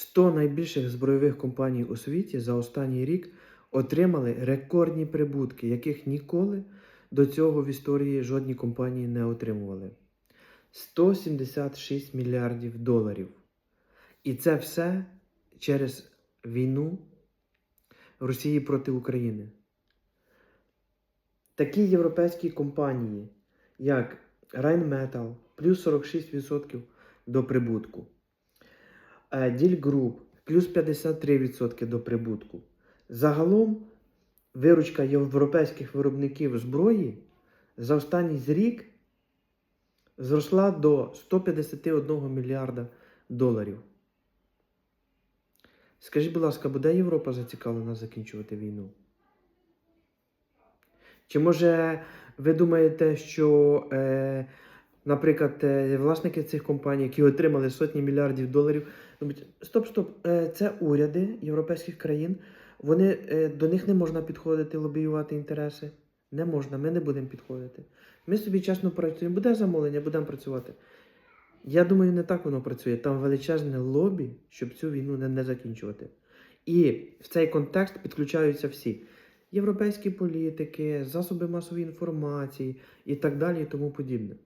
100 найбільших збройових компаній у світі за останній рік отримали рекордні прибутки, яких ніколи до цього в історії жодні компанії не отримували. 176 мільярдів доларів. І це все через війну Росії проти України. Такі європейські компанії, як Rheinmetall, плюс 46% до прибутку. Е, Deal Group, плюс 53% до прибутку. Загалом виручка європейських виробників зброї за останній рік зросла до 151 мільярда доларів. Скажіть, будь ласка, буде Європа зацікавлена закінчувати війну? Чи може ви думаєте, що, е, наприклад, е, власники цих компаній, які отримали сотні мільярдів доларів, стоп, стоп, е, це уряди європейських країн, вони, е, до них не можна підходити, лобіювати інтереси. Не можна, ми не будемо підходити. Ми собі чесно працюємо, буде замовлення, будемо працювати. Я думаю, не так воно працює. Там величезне лобі, щоб цю війну не, не закінчувати. І в цей контекст підключаються всі європейські політики, засоби масової інформації і так далі, і тому подібне.